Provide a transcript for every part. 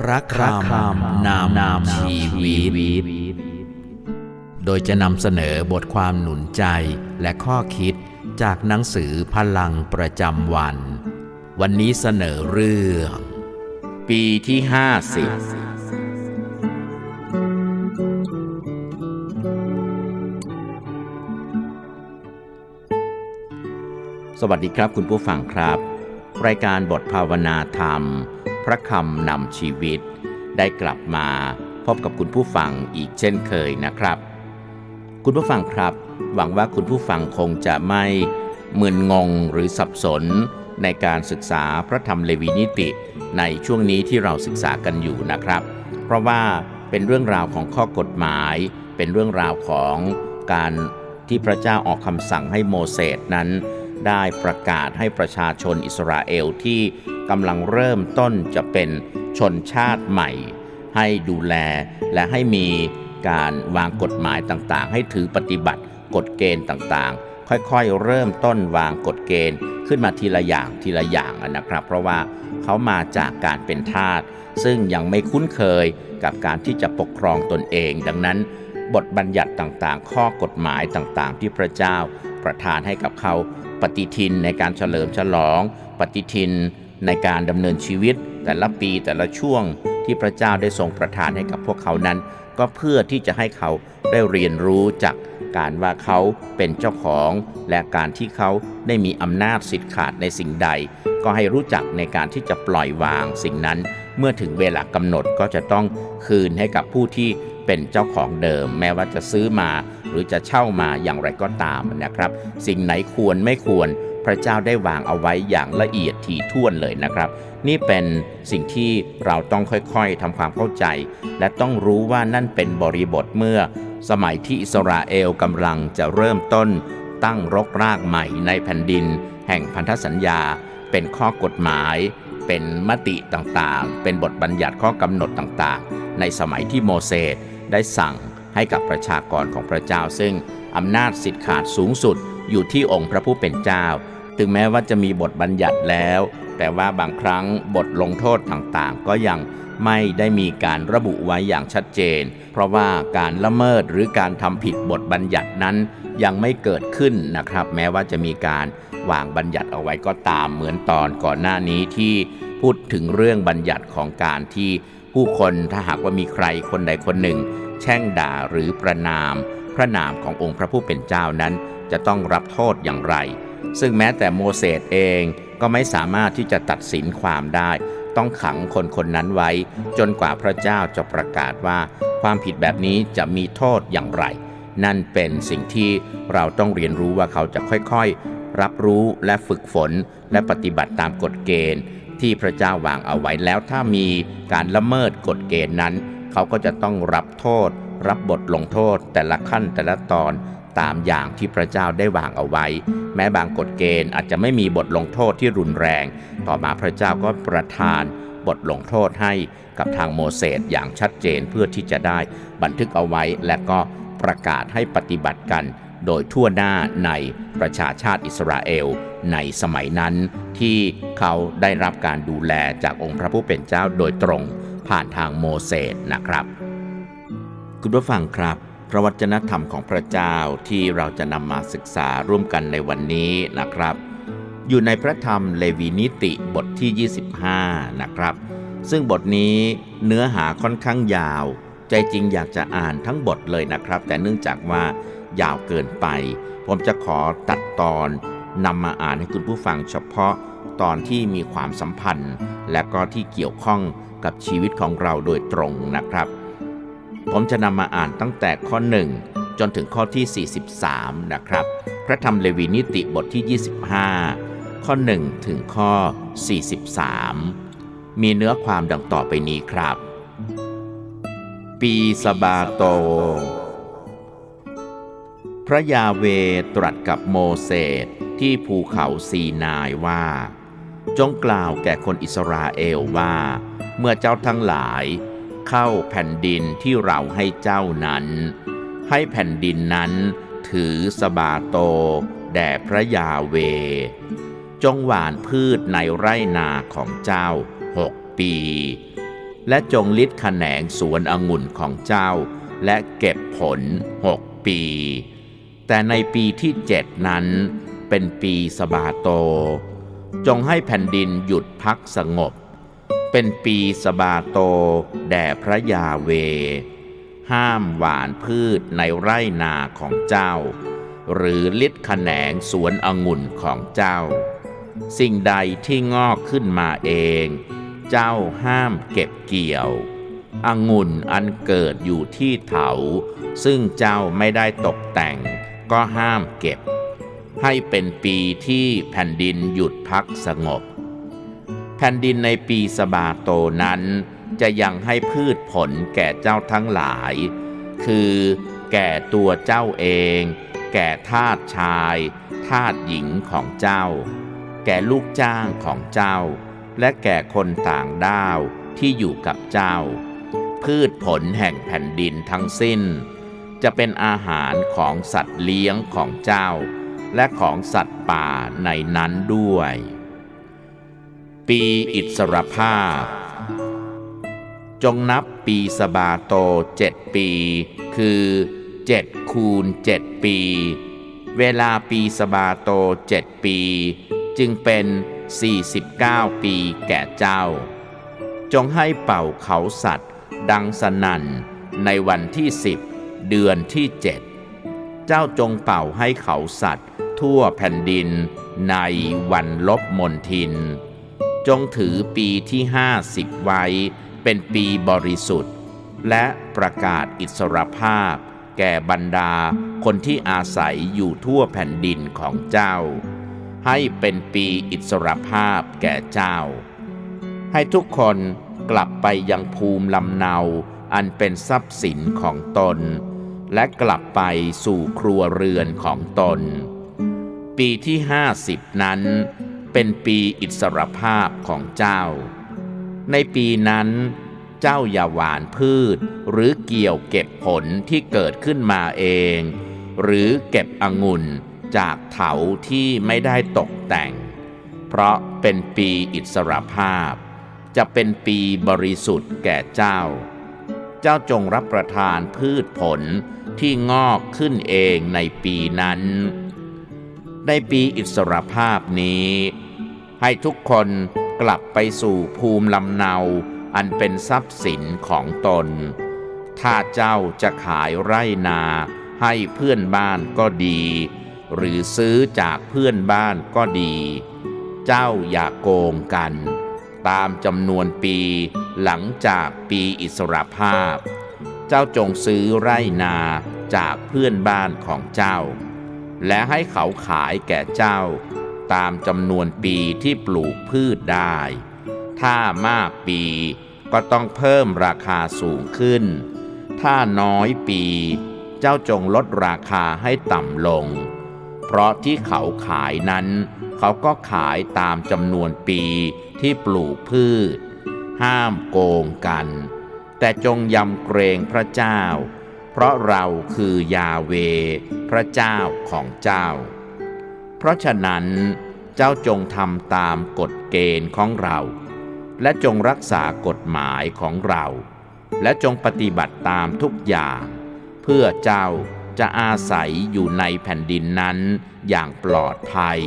พระคำนำนำชีวิต โดยจะนำเสนอบทความหนุนใจและข้อคิดจากหนังสือพลังประจำวัน วันนี้เสนอเรื่อง ปีที่ห้าสิบสวัสดีครับคุณผู้ฟังครับ รายการบทภาวนาธรรม พระคำนำชีวิต ได้กลับมาพบกับคุณผู้ฟังอีกเช่นเคยนะครับ คุณผู้ฟังครับ หวังว่าคุณผู้ฟังคงจะไม่มึนงงหรือสับสนในการศึกษาพระธรรมเลวีนิติ ในช่วงนี้ที่เราศึกษากันอยู่นะครับ เพราะว่าเป็นเรื่องราวของข้อกฎหมาย เป็นเรื่องราวของการที่พระเจ้าออกคำสั่งให้โมเสสนั้น ได้ประกาศให้ประชาชนอิสราเอลที่กำลังเริ่มต้นจะเป็นชนชาติใหม่ ให้ดูแลและให้มีการวางกฎหมายต่างๆ ให้ถือปฏิบัติกฎเกณฑ์ต่างๆ ค่อยๆ เริ่มต้นวางกฎเกณฑ์ขึ้นมาทีละอย่างทีละอย่างนะครับ เพราะว่าเขามาจากการเป็นทาสซึ่งยังไม่คุ้นเคยกับการที่จะปกครองตนเอง ดังนั้น บทบัญญัติต่างๆ ข้อกฎหมายต่างๆ ที่พระเจ้าประทานให้กับเขา ปฏิทินในการเฉลิมฉลอง ปฏิทินในการดำเนินชีวิต แต่ละปีแต่ละช่วงที่พระเจ้าได้ทรงประทานให้กับพวกเขานั้น ก็เพื่อที่จะให้เขาได้เรียนรู้จากการว่าเขาเป็นเจ้าของ และการที่เขาได้มีอำนาจสิทธิ์ขาดในสิ่งใด ก็ให้รู้จักในการที่จะปล่อยวางสิ่งนั้น เมื่อถึงเวลากำหนดก็จะต้องคืนให้กับผู้ที่เป็นเจ้าของเดิม แม้ว่าจะซื้อมา หรือจะเช่ามาอย่างไรก็ตามนะครับ สิ่งไหนควรไม่ควรพระเจ้าได้วางเอาไว้อย่างละเอียดถี่ถ้วนเลยนะครับ นี่เป็นสิ่งที่เราต้องค่อยๆทำความเข้าใจ และต้องรู้ว่านั่นเป็นบริบทเมื่อ สมัยที่อิสราเอลกำลังจะเริ่มต้น ตั้งรกรากใหม่ในแผ่นดิน แห่งพันธสัญญา เป็นข้อกฎหมาย เป็นมติต่างๆ เป็นบทบัญญัติข้อกำหนดต่างๆ ในสมัยที่โมเสสได้สั่ง ให้กับประชากรของพระเจ้า ซึ่งอำนาจสิทธิ์ขาดสูงสุดอยู่ที่องค์พระผู้เป็นเจ้า ถึงแม้ว่าจะมีบทบัญญัติแล้ว แต่ว่าบางครั้งบทลงโทษต่างๆ ก็ยังไม่ได้มีการระบุไว้อย่างชัดเจน เพราะว่าการละเมิดหรือการทำผิดบทบัญญัตินั้นยังไม่เกิดขึ้นนะครับ แม้ว่าจะมีการวางบัญญัติเอาไว้ก็ตามเหมือนตอนก่อนหน้านี้ที่ พูดถึงเรื่องบัญญัติของการที่ผู้คนถ้าหากว่ามีใครคนใดคนหนึ่ง แช่งด่าหรือประนาม พระนามขององค์พระผู้เป็นเจ้านั้น จะต้องรับโทษอย่างไร ซึ่งแม้แต่โมเสสเองก็ไม่สามารถที่จะตัดสินความได้ ต้องขังคนคนนั้นไว้ จนกว่าพระเจ้าจะประกาศว่า ความผิดแบบนี้จะมีโทษอย่างไร นั่นเป็นสิ่งที่เราต้องเรียนรู้ว่าเขาจะค่อยๆ รับรู้และฝึกฝนและปฏิบัติตามกฎเกณฑ์ ที่พระเจ้าวางเอาไว้แล้วถ้ามีการละเมิดกฎเกณฑ์นั้น เขาก็จะต้องรับโทษ รับบทลงโทษ แต่ละขั้นแต่ละตอนตามอย่างที่พระเจ้าได้วางเอาไว้ แม้บางกฎเกณฑ์อาจจะไม่มีบทลงโทษที่รุนแรง ต่อมาพระเจ้าก็ประทานบทลงโทษให้กับทางโมเสสอย่างชัดเจนเพื่อที่จะได้บันทึกเอาไว้และก็ประกาศให้ปฏิบัติกัน โดยทั่วหน้าในประชาชาติอิสราเอลในสมัยนั้นที่เขาได้รับการดูแลจากองค์พระผู้เป็นเจ้าโดยตรงผ่านทางโมเสสนะครับ คุณผู้ฟังครับ พระวจนะธรรมของพระเจ้าที่เราจะนำมาศึกษาร่วมกันในวันนี้นะครับ อยู่ในพระธรรมเลวีนิติบทที่ 25 นะครับ ซึ่งบทนี้เนื้อหาค่อนข้างยาว ใจจริงอยากจะอ่านทั้งบทเลยนะครับ แต่เนื่องจากว่า ยาวเกินไป ผมจะขอตัดตอนนำมาอ่านให้คุณผู้ฟังเฉพาะตอนที่มีความสัมพันธ์ และก็ที่เกี่ยวข้องกับชีวิตของเราโดยตรงนะครับ ผมจะนำมาอ่านตั้งแต่ข้อ 1 จนถึงข้อที่ 43 นะครับ พระธรรมเลวีนิติบทที่ 25 ข้อ 1 ถึงข้อ 43 มีเนื้อความดังต่อไปนี้ครับ ปีสบาโต พระยาเวตรัสกับโมเสสที่ภูเขาซีนายว่า จงกล่าวแก่คนอิสราเอลว่า เมื่อเจ้าทั้งหลายเข้าแผ่นดินที่เราให้เจ้านั้น ให้แผ่นดินนั้นถือสบาโต แด่พระยาเว จงหว่านพืชในไร่นาของเจ้าหกปี และจงลิดขแขนงสวนองุ่นของเจ้า และเก็บผลหกปี แต่ในปีที่เจ็ดนั้นเป็นปีสบาโต จงให้แผ่นดินหยุดพักสงบ เป็นปีสบาโต แด่พระยาเว ห้ามหวานพืชในไร่นาของเจ้า หรือลิดขแขนงสวนองุ่นของเจ้า สิ่งใดที่งอกขึ้นมาเอง เจ้าห้ามเก็บเกี่ยวองุ่นอันเกิดอยู่ที่เถา ซึ่งเจ้าไม่ได้ตกแต่ง ก็ห้ามเก็บ ให้เป็นปีที่แผ่นดินหยุดพักสงบ แผ่นดินในปีสบาโตนั้น จะยังให้พืชผลแก่เจ้าทั้งหลาย คือแก่ตัวเจ้าเอง แก่ทาสชายทาสหญิงของเจ้า แก่ลูกจ้างของเจ้า และแก่คนต่างด้าวที่อยู่กับเจ้า พืชผลแห่งแผ่นดินทั้งสิ้น จะเป็นอาหารของสัตว์เลี้ยงของเจ้า และของสัตว์ป่าในนั้นด้วย ปีอิสรภาพ จงนับปีสบาโตเจ็ดปี คือเจ็ดคูณเจ็ดปี เวลาปีสบาโตเจ็ดปี จึงเป็น 49 ปีแก่เจ้า จงให้เป่าเขาสัตว์ ดังสนั่นในวันที่สิบ เดือนที่เจ็ดเจ้าจงเป่าให้เขาสัตว์ ทั่วแผ่นดินในวันลบมนทิน จงถือปีที่ห้าสิบไว้ เป็นปีบริสุทธิ์ และประกาศอิสรภาพ แก่บรรดาคนที่อาศัยอยู่ทั่วแผ่นดินของเจ้า ให้เป็นปีอิสรภาพแก่เจ้า ให้ทุกคนกลับไปยังภูมิลำเนาอันเป็นทรัพย์สินของตน และกลับไปสู่ครัวเรือนของตน ปีที่ห้าสิบนั้น เป็นปีอิสรภาพของเจ้า ในปีนั้น เจ้าอย่าหวานพืช หรือเกี่ยวเก็บผลที่เกิดขึ้นมาเอง หรือเก็บองุ่นจากเถาที่ไม่ได้ตกแต่ง เพราะเป็นปีอิสรภาพ จะเป็นปีบริสุทธิ์แก่เจ้า เจ้าจงรับประทานพืชผลที่งอกขึ้นเองในปีนั้น ในปีอิสรภาพนี้ ให้ทุกคนกลับไปสู่ภูมิลำเนาอันเป็นทรัพย์สินของตน ถ้าเจ้าจะขายไร่นาให้เพื่อนบ้านก็ดี หรือซื้อจากเพื่อนบ้านก็ดี เจ้าอย่าโกงกัน ตามจำนวนปี หลังจากปีอิสรภาพ เจ้าจงซื้อไร่นาจากเพื่อนบ้านของเจ้า และให้เขาขายแก่เจ้า ตามจำนวนปีที่ปลูกพืชได้ ถ้ามากปีก็ต้องเพิ่มราคาสูงขึ้น ถ้าน้อยปี เจ้าจงลดราคาให้ต่ำลง เพราะที่เขาขายนั้น เขาก็ขายตามจำนวนปีที่ปลูกพืช ห้ามโกงกัน แต่จงยำเกรงพระเจ้า เพราะเราคือยาเว พระเจ้าของเจ้า เพราะฉะนั้นเจ้าจงทำตามกฎเกณฑ์ของเรา และจงรักษากฎหมายของเรา และจงปฏิบัติตามทุกอย่าง เพื่อเจ้าจะอาศัยอยู่ในแผ่นดินนั้นอย่างปลอดภัย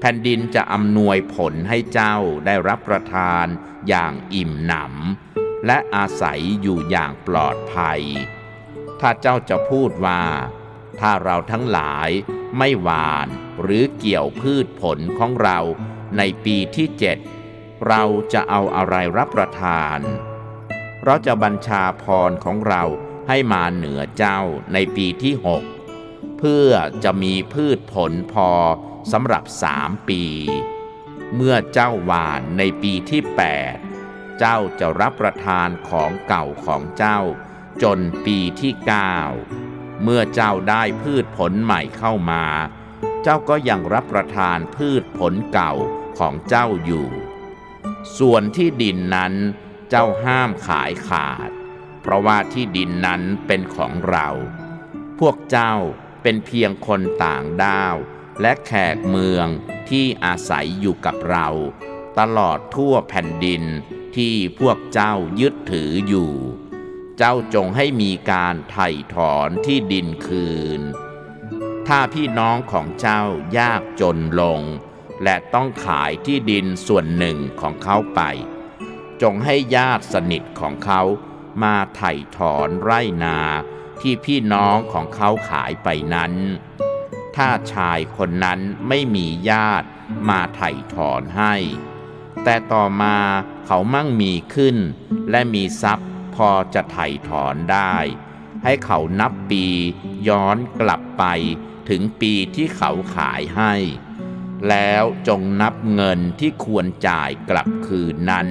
แผ่นดินจะอำนวยผลให้เจ้าได้รับประทานอย่างอิ่มหนำและอาศัยอยู่อย่างปลอดภัย ถ้าเจ้าจะพูดว่า ถ้าเราทั้งหลายไม่หวานหรือเกี่ยวพืชผลของเราในปีที่เจ็ดเราจะเอาอะไรรับประทาน เราจะบัญชาพรของเราให้มาเหนือเจ้าในปีที่หกเพื่อจะมีพืชผลพอ สำหรับสามปี เมื่อเจ้าหวานในปีที่แปดเจ้าจะรับประทานของเก่าของเจ้า จนปีที่เก้าเมื่อเจ้าได้พืชผลใหม่เข้ามา เจ้าก็ยังรับประทานพืชผลเก่าของเจ้าอยู่ ส่วนที่ดินนั้นเจ้าห้ามขายขาด เพราะว่าที่ดินนั้นเป็นของเรา พวกเจ้าเป็นเพียงคนต่างด้าว และแขกเมืองที่อาศัยอยู่กับเรา ตลอดทั่วแผ่นดินที่พวกเจ้ายึดถืออยู่ เจ้าจงให้มีการไถ่ถอนที่ดินคืน ถ้าพี่น้องของเจ้ายากจนลง และต้องขายที่ดินส่วนหนึ่งของเขาไป จงให้ญาติสนิทของเขามาไถ่ถอนไร่นาที่พี่น้องของเขาขายไปนั้น ถ้าชายคนนั้นไม่มีญาติมาไถ่ถอนให้ แต่ต่อมาเขามั่งมีขึ้น และมีทรัพย์พอจะไถ่ถอนได้ ให้เขานับปีย้อนกลับไปถึงปีที่เขาขายให้ แล้วจงนับเงินที่ควรจ่ายกลับคืนนั้น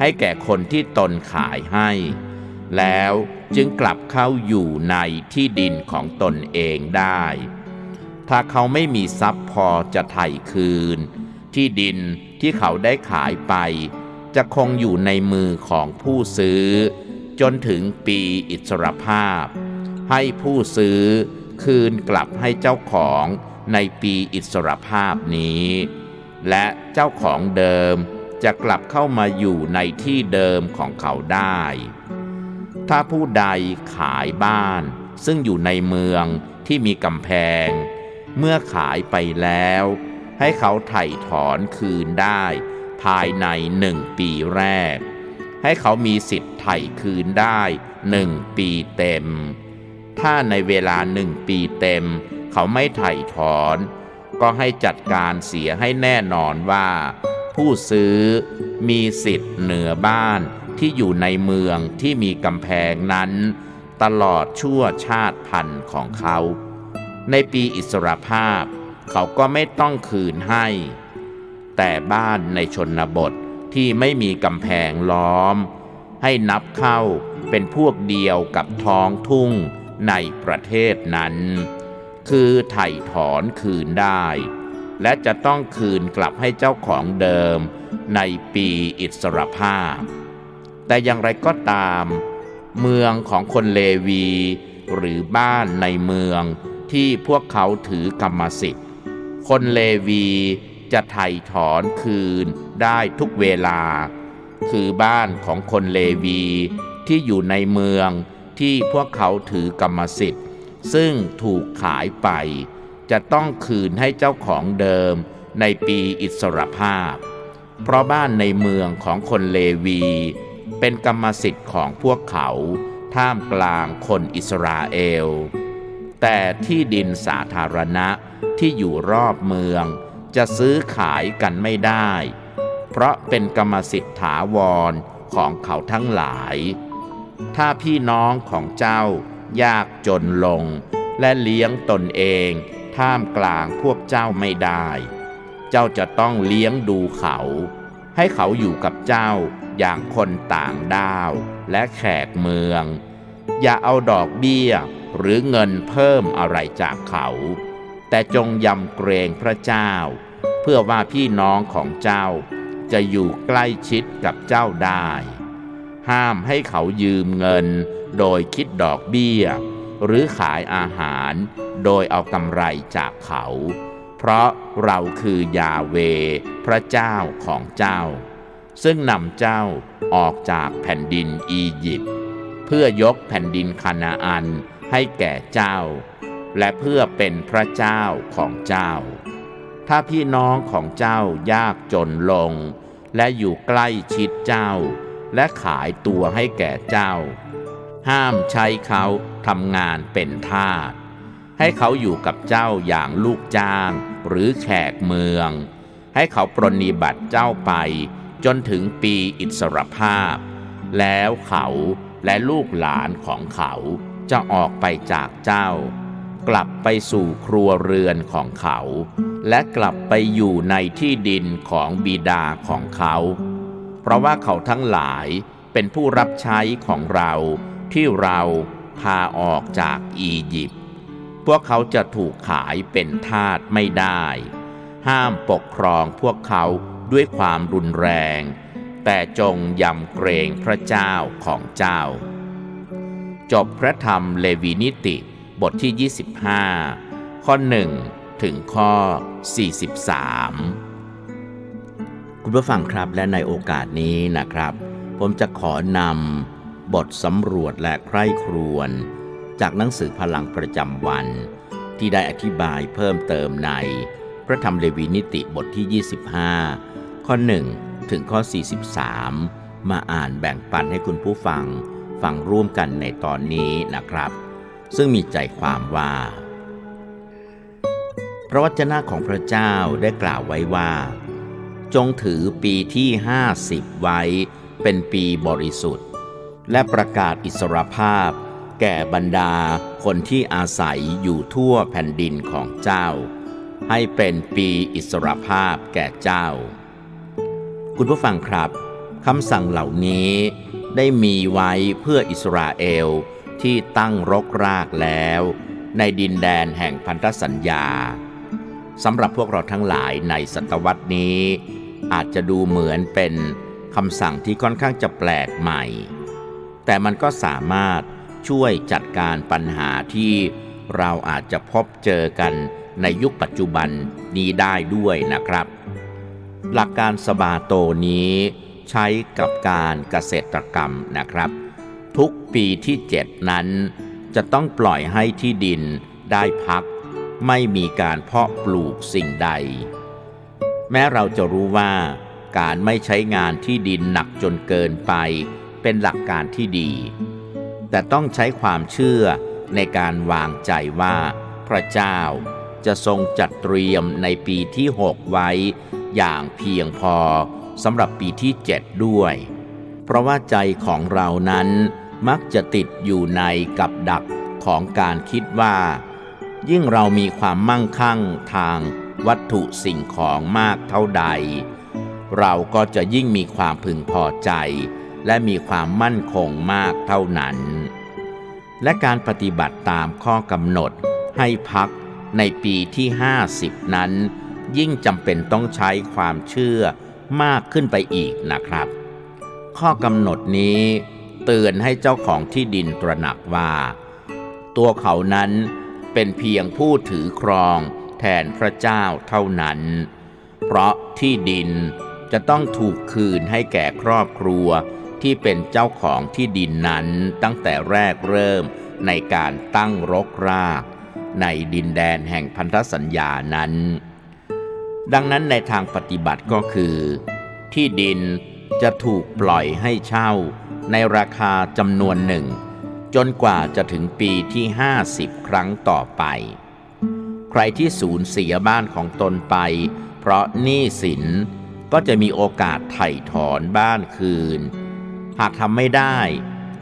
ให้แก่คนที่ตนขายให้ แล้วจึงกลับเข้าอยู่ในที่ดินของตนเองได้ ถ้าเขาไม่มีทรัพย์พอจะไถ่คืน ที่ดินที่เขาได้ขายไป จะคงอยู่ในมือของผู้ซื้อ จนถึงปีอิสรภาพ ให้ผู้ซื้อคืนกลับให้เจ้าของในปีอิสรภาพนี้ และเจ้าของเดิมจะกลับเข้ามาอยู่ในที่เดิมของเขาได้ ถ้าผู้ใดขายบ้านซึ่งอยู่ในเมืองที่มีกำแพง เมื่อขายไปแล้ว ให้เขาไถ่ถอนคืนได้ ภายในหนึ่งปีแรก ให้เขามีสิทธิ์ไถ่คืนได้หนึ่งปีเต็ม ถ้าในเวลาหนึ่งปีเต็ม เขาไม่ไถ่ถอน ก็ให้จัดการเสียให้แน่นอนว่า ผู้ซื้อมีสิทธิ์เหนือบ้านที่อยู่ในเมืองที่มีกำแพงนั้น ตลอดชั่วชาติพันธุ์ของเขา ในปีอิสรภาพ เขาก็ไม่ต้องคืนให้ แต่บ้านในชนบทที่ไม่มีกำแพงล้อม ให้นับเข้าเป็นพวกเดียวกับท้องทุ่งในประเทศนั้น คือไถ่ถอนคืนได้ และจะต้องคืนกลับให้เจ้าของเดิมในปีอิสรภาพ แต่อย่างไรก็ตาม เมืองของคนเลวี หรือบ้านในเมือง ที่พวกเขาถือกรรมสิทธิ์ คนเลวีจะไถ่ถอนคืนได้ทุกเวลา คือบ้านของคนเลวีที่อยู่ในเมืองที่พวกเขาถือกรรมสิทธิ์ ซึ่งถูกขายไป จะต้องคืนให้เจ้าของเดิมในปีอิสรภาพ เพราะบ้านในเมืองของคนเลวี เป็นกรรมสิทธิ์ของพวกเขาท่ามกลางคนอิสราเอล แต่ที่ดินสาธารณะที่อยู่รอบเมือง จะซื้อขายกันไม่ได้ เพราะเป็นกรรมสิทธิ์ถาวรของเขาทั้งหลาย ถ้าพี่น้องของเจ้ายากจนลง และเลี้ยงตนเองท่ามกลางพวกเจ้าไม่ได้ เจ้าจะต้องเลี้ยงดูเขา ให้เขาอยู่กับเจ้าอย่างคนต่างด้าวและแขกเมือง อย่าเอาดอกเบี้ย หรือเงินเพิ่มอะไรจากเขา แต่จงยำเกรงพระเจ้า เพื่อว่าพี่น้องของเจ้า จะอยู่ใกล้ชิดกับเจ้าได้ ห้ามให้เขายืมเงิน โดยคิดดอกเบี้ย หรือขายอาหาร โดยเอากำไรจากเขา เพราะเราคือยาเว พระเจ้าของเจ้า ซึ่งนำเจ้าออกจากแผ่นดินอียิปต์เพื่อยกแผ่นดินคานาอัน ให้แก่เจ้า และเพื่อเป็นพระเจ้าของเจ้า ถ้าพี่น้องของเจ้ายากจนลง และอยู่ใกล้ชิดเจ้า และขายตัวให้แก่เจ้า ห้ามใช้เขาทำงานเป็นทาสให้เขาอยู่กับเจ้าอย่างลูกจ้างหรือแขกเมือง ให้เขาปรนนิบัติเจ้าไปจนถึงปีอิสรภาพ แล้วเขาและลูกหลานของเขา จะออกไปจากเจ้า กลับไปสู่ครัวเรือนของเขา และกลับไปอยู่ในที่ดินของบิดาของเขา เพราะว่าเขาทั้งหลายเป็นผู้รับใช้ของเราที่เราพาออกจากอียิปต์พวกเขาจะถูกขายเป็นทาสไม่ได้ ห้ามปกครองพวกเขาด้วยความรุนแรง แต่จงยำเกรงพระเจ้าของเจ้า จบพระธรรมเลวีนิติบทที่ 25 ข้อ 1 ถึงข้อ 43 คุณผู้ฟังครับและในโอกาสนี้นะครับ ผมจะขอนำบทสำรวจและใคร่ครวญจากหนังสือพลังประจำวัน ที่ได้อธิบายเพิ่มเติมในพระธรรมเลวีนิติบทที่ 25 ข้อ 1 ถึงข้อ 43 มาอ่านแบ่งปันให้คุณผู้ฟัง ฟังร่วมกันในตอนนี้นะครับ ซึ่งมีใจความว่า พระวจนะของพระเจ้าได้กล่าวไว้ว่า จงถือปีที่ 50 ไว้เป็นปีบริสุทธิ์ และประกาศอิสรภาพ แก่บรรดาคนที่อาศัยอยู่ทั่วแผ่นดินของเจ้า ให้เป็นปีอิสรภาพแก่เจ้า คุณผู้ฟังครับคำสั่งเหล่านี้ ได้มีไว้เพื่ออิสราเอลที่ตั้งรกรากแล้ว ในดินแดนแห่งพันธสัญญาสำหรับพวกเราทั้งหลายในศตวรรษนี้ อาจจะดูเหมือนเป็นคำสั่งที่ค่อนข้างจะแปลกใหม่ แต่มันก็สามารถช่วยจัดการปัญหาที่เราอาจจะพบเจอกันในยุคปัจจุบันนี้ได้ด้วยนะครับ หลักการสบาโตนี้ ใช้กับการเกษตรกรรมนะครับ ทุกปีที่ 7 นั้น จะต้องปล่อยให้ที่ดินได้พัก ไม่มีการเพาะปลูกสิ่งใด แม้เราจะรู้ว่า การไม่ใช้งานที่ดินหนักจนเกินไป เป็นหลักการที่ดี แต่ต้องใช้ความเชื่อในการวางใจว่า พระเจ้าจะทรงจัดเตรียมในปีที่6ไว้อย่างเพียงพอ สำหรับปีที่ 7 ด้วย เพราะว่าใจของเรานั้นมักจะติดอยู่ในกับดักของการคิดว่า ยิ่งเรามีความมั่งคั่งทางวัตถุสิ่งของมากเท่าใด เราก็จะยิ่งมีความพึงพอใจ และมีความมั่นคงมากเท่านั้น และการปฏิบัติตามข้อกำหนดให้พักในปีที่ 50 นั้น ยิ่งจำเป็นต้องใช้ความเชื่อ มากขึ้นไปอีกนะครับ ข้อกำหนดนี้เตือนให้เจ้าของที่ดินตระหนักว่า ตัวเขานั้นเป็นเพียงผู้ถือครองแทนพระเจ้าเท่านั้น เพราะที่ดินจะต้องถูกคืนให้แก่ครอบครัวที่เป็นเจ้าของที่ดินนั้นตั้งแต่แรกเริ่มในการตั้งรกราก ในดินแดนแห่งพันธสัญญานั้น ดังนั้นในทางปฏิบัติก็คือ ที่ดินจะถูกปล่อยให้เช่า ในราคาจำนวนหนึ่ง จนกว่าจะถึงปีที่ 50 ครั้งต่อไป ใครที่สูญเสียบ้านของตนไป เพราะหนี้สินก็จะมีโอกาสไถ่ถอนบ้านคืน หากทำไม่ได้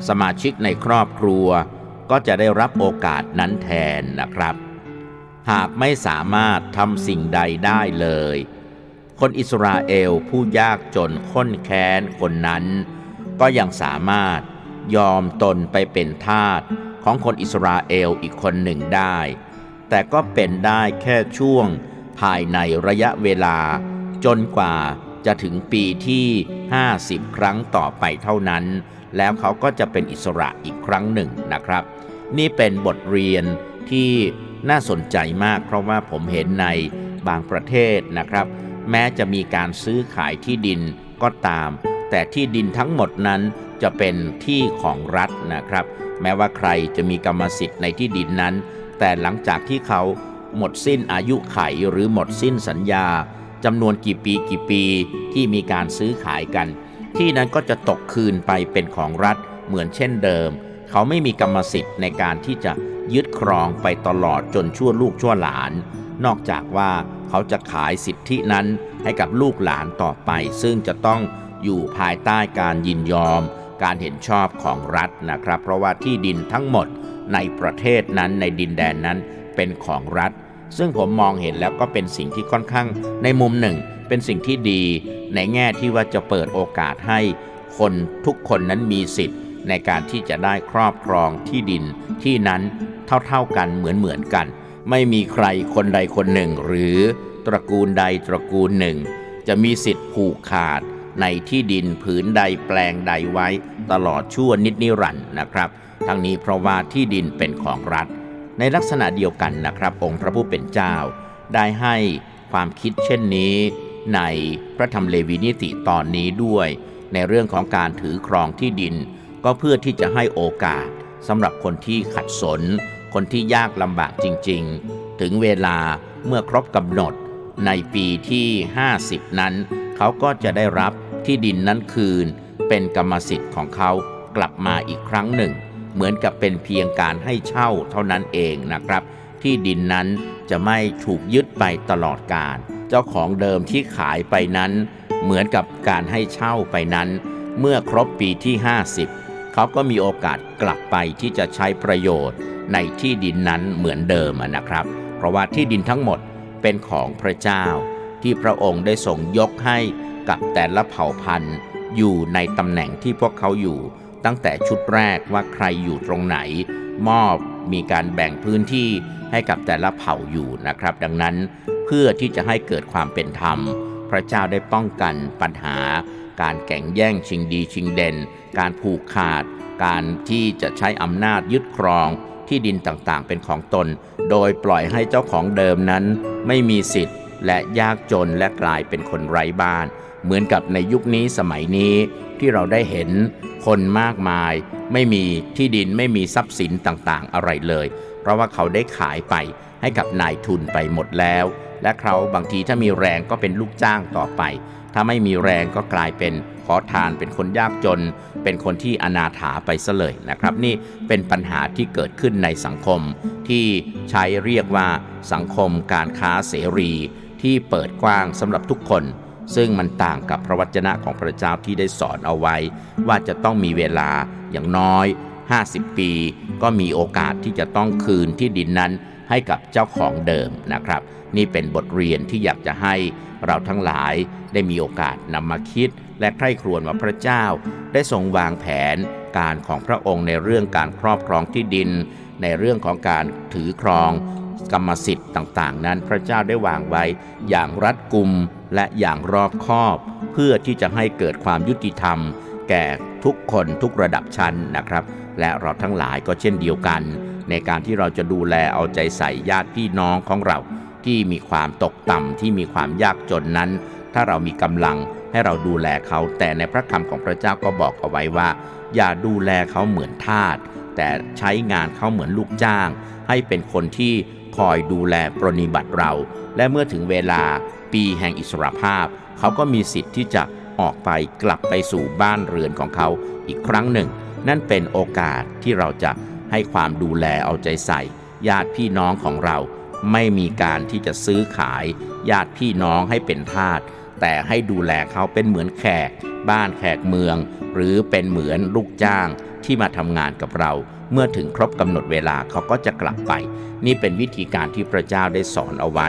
สมาชิกในครอบครัวก็จะได้รับโอกาสนั้นแทนนะครับ หากไม่สามารถทำสิ่งใดได้เลย คนอิสราเอลผู้ยากจนข้นแค้นคนนั้น ก็ยังสามารถยอมตนไปเป็นทาสของคนอิสราเอลอีกคนหนึ่งได้ แต่ก็เป็นได้แค่ช่วงภายในระยะเวลา จนกว่าจะถึงปีที่ 50 ครั้งต่อไปเท่านั้น แล้วเขาก็จะเป็นอิสระอีกครั้งหนึ่งนะครับ นี่เป็นบทเรียนที่ น่าสนใจมาก เพราะว่าผมเห็นในบางประเทศนะครับ แม้จะมีการซื้อขายที่ดินก็ตาม แต่ที่ดินทั้งหมดนั้นจะเป็นที่ของรัฐนะครับ แม้ว่าใครจะมีกรรมสิทธิ์ในที่ดินนั้น แต่หลังจากที่เขาหมดสิ้นอายุไขหรือหมดสิ้นสัญญาจำนวนกี่ปีกี่ปีที่มีการซื้อขายกัน ที่นั้นก็จะตกคืนไปเป็นของรัฐเหมือนเช่นเดิม เขาไม่มีกรรมสิทธิ์ในการที่จะ ยึดครองไปตลอดจนชั่วลูกชั่วหลาน นอกจากว่าเขาจะขายสิทธินั้นให้กับลูกหลานต่อไป ซึ่งจะต้องอยู่ภายใต้การยินยอม การเห็นชอบของรัฐนะครับ เพราะว่าที่ดินทั้งหมดในประเทศนั้นในดินแดนนั้นเป็นของรัฐ ซึ่งผมมองเห็นแล้วก็เป็นสิ่งที่ค่อนข้างในมุมหนึ่ง เป็นสิ่งที่ดี ในแง่ที่ว่าจะเปิดโอกาสให้คนทุกคนนั้นมีสิทธิ์ ในการที่จะได้ครอบครองที่ดินที่นั้นเท่าๆกันเหมือนๆกัน ไม่มีใครคนใดคนหนึ่ง หรือตระกูลใดตระกูลหนึ่ง จะมีสิทธิ์ผูกขาดในที่ดินผืนใดแปลงใดไว้ ตลอดชั่วนิดนิรันดร์นะครับ ทั้งนี้เพราะว่าที่ดินเป็นของรัฐ ในลักษณะเดียวกันนะครับ องค์พระผู้เป็นเจ้า ได้ให้ความคิดเช่นนี้ ในพระธรรมเลวีนิติตอนนี้ด้วย ในเรื่องของการถือครองที่ดิน ก็เพื่อที่จะให้โอกาสสำหรับคนที่ขัดสน คนที่ยากลำบากจริง ๆ ถึงเวลาเมื่อครบกำหนดในปีที่ 50 นั้น เขาก็จะได้รับที่ดินนั้นคืน เป็นกรรมสิทธิ์ของเขากลับมาอีกครั้งหนึ่ง เหมือนกับเป็นเพียงการให้เช่าเท่านั้นเองนะครับ ที่ดินนั้นจะไม่ถูกยึดไปตลอดกาลเจ้าของเดิมที่ขายไปนั้น เหมือนกับการให้เช่าไปนั้น เมื่อครบปีที่ 50 เขาก็มีโอกาสกลับไปที่จะใช้ประโยชน์ในที่ดินนั้นเหมือนเดิมนะครับ เพราะว่าที่ดินทั้งหมดเป็นของพระเจ้า ที่พระองค์ได้ทรงยกให้กับแต่ละเผ่าพันธุ์ อยู่ในตำแหน่งที่พวกเขาอยู่ ตั้งแต่ชุดแรกว่าใครอยู่ตรงไหน มอบมีการแบ่งพื้นที่ให้กับแต่ละเผ่าอยู่นะครับ ดังนั้นเพื่อที่จะให้เกิดความเป็นธรรม พระเจ้าได้ป้องกันปัญหา การแข่งแย่งชิงดีชิงเด่น การผูกขาด การที่จะใช้อำนาจยึดครองที่ดินต่างๆ เป็นของตน โดยปล่อยให้เจ้าของเดิมนั้น ไม่มีสิทธิ์ และยากจนและกลายเป็นคนไร้บ้าน เหมือนกับในยุคนี้สมัยนี้ที่เราได้เห็นคนมากมาย ไม่มีที่ดินไม่มีทรัพย์สินต่างๆ อะไรเลย เพราะว่าเขาได้ขายไปให้กับนายทุนไปหมดแล้ว และเขาบางทีถ้ามีแรงก็เป็นลูกจ้างต่อไป ถ้าไม่มีแรงก็กลายเป็นขอทานเป็นคนยากจน เป็นคนที่อนาถาไปซะเลยนะครับ นี่เป็นปัญหาที่เกิดขึ้นในสังคม ที่ใช้เรียกว่าสังคมการค้าเสรี ที่เปิดกว้างสำหรับทุกคน ซึ่งมันต่างกับพระวจนะของพระเจ้าที่ได้สอนเอาไว้ ว่าจะต้องมีเวลาอย่างน้อย 50 ปี ก็มีโอกาสที่จะต้องคืนที่ดินนั้น ให้กับเจ้าของเดิมนะครับ นี่เป็นบทเรียนที่อยากจะให้เราทั้งหลายได้มีโอกาสนำมาคิด และใคร่ครวญว่าพระเจ้า ได้ทรงวางแผนการของพระองค์ในเรื่องการครอบครองที่ดิน ในเรื่องของการถือครองกรรมสิทธิ์ต่างๆ นั้นพระเจ้าได้วางไว้อย่างรัดกุมและอย่างรอบคอบ เพื่อที่จะให้เกิดความยุติธรรม แก่ทุกคนทุกระดับชั้นนะครับ และเราทั้งหลายก็เช่นเดียวกัน ในการที่เราจะดูแลเอาใจใส่ญาติพี่น้องของเรา ที่มีความตกต่ำที่มีความยากจนนั้น ถ้าเรามีกำลังให้เราดูแลเขา แต่ในพระคำของพระเจ้าก็บอกเอาไว้ว่า อย่าดูแลเขาเหมือนทาสแต่ใช้งานเขาเหมือนลูกจ้าง ให้เป็นคนที่คอยดูแลปรนนิบัติเรา และเมื่อถึงเวลาปีแห่งอิสรภาพ เขาก็มีสิทธิ์ที่จะออกไปกลับไปสู่บ้านเรือนของเขาอีกครั้งหนึ่ง นั่นเป็นโอกาสที่เราจะ ให้ความดูแลเอาใจใส่ ญาติพี่น้องของเรา ไม่มีการที่จะซื้อขาย ญาติพี่น้องให้เป็นทาสแต่ให้ดูแลเขาเป็นเหมือนแขก บ้านแขกเมือง หรือเป็นเหมือนลูกจ้างที่มาทำงานกับเรา เมื่อถึงครบกำหนดเวลาเขาก็จะกลับไป นี่เป็นวิธีการที่พระเจ้าได้สอนเอาไว้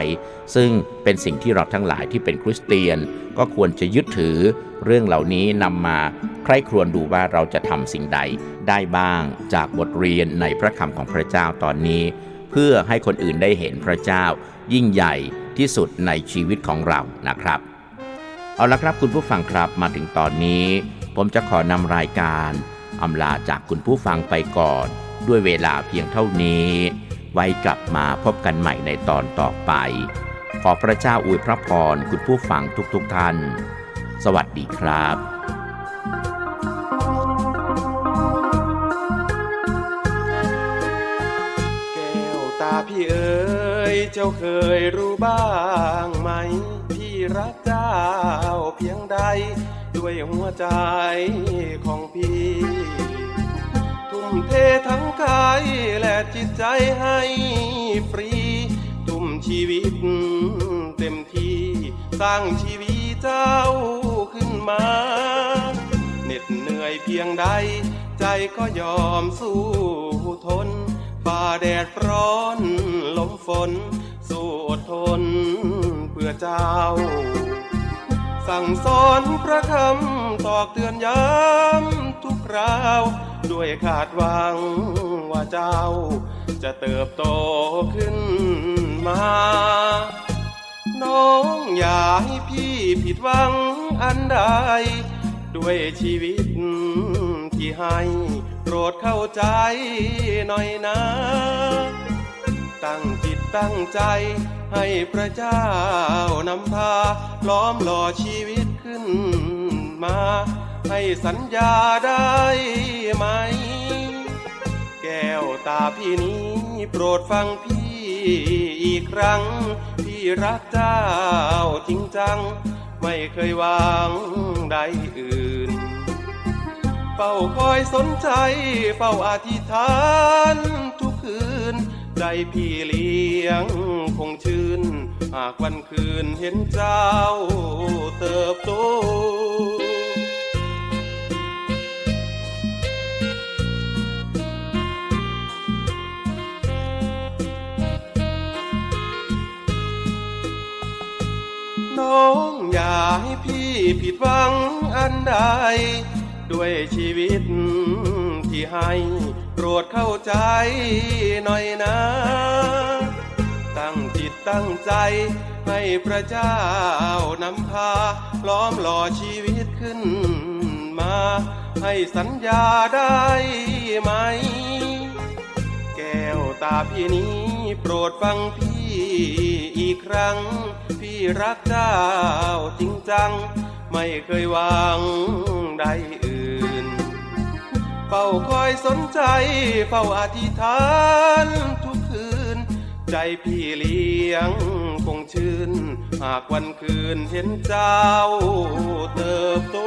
ซึ่งเป็นสิ่งที่เราทั้งหลายที่เป็นคริสเตียน ก็ควรจะยึดถือ เรื่องเหล่านี้นำมาใคร่ครวญดูว่าเราจะทำสิ่งใดได้บ้างจากบทเรียนในพระคำของพระเจ้าตอนนี้ เพื่อให้คนอื่นได้เห็นพระเจ้า ยิ่งใหญ่ที่สุดในชีวิตของเรานะครับ เอาละครับคุณผู้ฟังครับมาถึงตอนนี้ ผมจะขอนำรายการ อำลาจากคุณผู้ฟังไปก่อน ด้วยเวลาเพียงเท่านี้ ไว้กลับมาพบกันใหม่ในตอนต่อไป ขอพระเจ้าอวยพระพรคุณผู้ฟังทุกๆทท่าน สวัสดีครับแก้วตาพี่เอ๋ยเจ้าเคยรู้บ้างไหม รักเจ้าเพียงใด ด้วยหัวใจของพี่ ทุ่มเททั้งกายและจิตใจให้ฟรี ทุ่มชีวิตเต็มที่ สร้างชีวิตเจ้าขึ้นมาเหน็ดเหนื่อยเพียงใด ใจก็ยอมสู้ทนฝ่าแดดร้อนลมฝน สู้อดทน พื่อเจ้า สั่งสอนพระคำตอกเตือนย้ำทุกคราว ด้วยคาดหวังว่าเจ้า จะเติบโตขึ้นมา น้องอย่าให้พี่ผิดหวังอันใด ด้วยชีวิตที่ให้โปรดเข้าใจหน่อยนะ ตั้งจิตตั้งใจ ให้พระเจ้านำพา ล้อมหล่อชีวิตขึ้นมา ให้สัญญาได้ไหม แก้วตาพี่นี้โปรดฟังพี่อีกครั้ง พี่รักเจ้าจริงจัง ไม่เคยวางใดอื่น เฝ้าคอยสนใจ เฝ้าอธิษฐานทุกคืน ใจพี่เลี้ยงคงชื่น หากวันคืนเห็นเจ้าเติบโตน้องอย่าให้พี่ผิดหวังอันใด ด้วยชีวิตที่ให้ รดเข้าใจหน่อยนะ ตั้งจิตตั้งใจให้พระเจ้านำพา ล้อมหล่อชีวิตขึ้นมา ให้สัญญาได้ไหม แก้วตาพี่นี้โปรดฟังพี่อีกครั้ง พี่รักเจ้าจริงจัง ไม่เคยวางใดอื่น เฝ้าคอยสนใจ เฝ้าอธิษฐานทุกคืน ใจพี่เลี้ยงคงชื่น หากวันคืนเห็นเจ้าเติบโต